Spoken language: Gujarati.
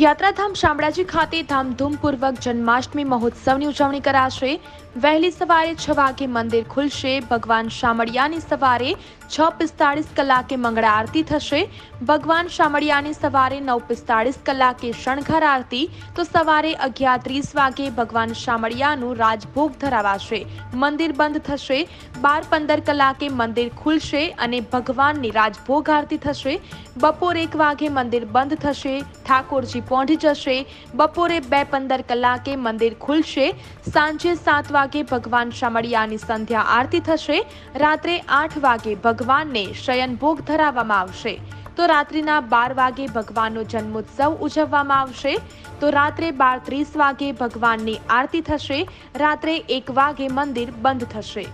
યાત્રાધામ શામળાજી ખાતે ધામધૂમપૂર્વક જન્માષ્ટમી મહોત્સવની ઉજવણી કરાશે. વહેલી સવારે છ વાગે મંદિર ખુલશે. ભગવાન શામળિયાની સવારે છ પિસ્તાળીસ કલાકે મંગળા આરતી થશે. ભગવાન શામળિયાની સવારે નવ પિસ્તાળીસ કલાકે શણગાર આરતી. તો સવારે અગિયાર ત્રીસ વાગે ભગવાન શામળિયાનું રાજભોગ ધરાવાશે. મંદિર બંધ થશે. બાર પંદર કલાકે મંદિર ખુલશે અને ભગવાનની રાજભોગ આરતી થશે. બપોર એક વાગે મંદિર બંધ થશે. ઠાકોરજી પહોંચી જશે. બપોરે બે પંદર કલાકે મંદિર ખુલશે. સાંજે સાત વાગે ભગવાન શામળિયાની સંધ્યા આરતી થશે. રાત્રે આઠ વાગે ભગવાનને શયનભોગ ધરાવવામાં આવશે. તો રાત્રિના બાર વાગે ભગવાનનો જન્મોત્સવ ઉજવવામાં આવશે. તો રાત્રે બાર ત્રીસ વાગે ભગવાનની આરતી થશે. રાત્રે એક વાગે મંદિર બંધ થશે.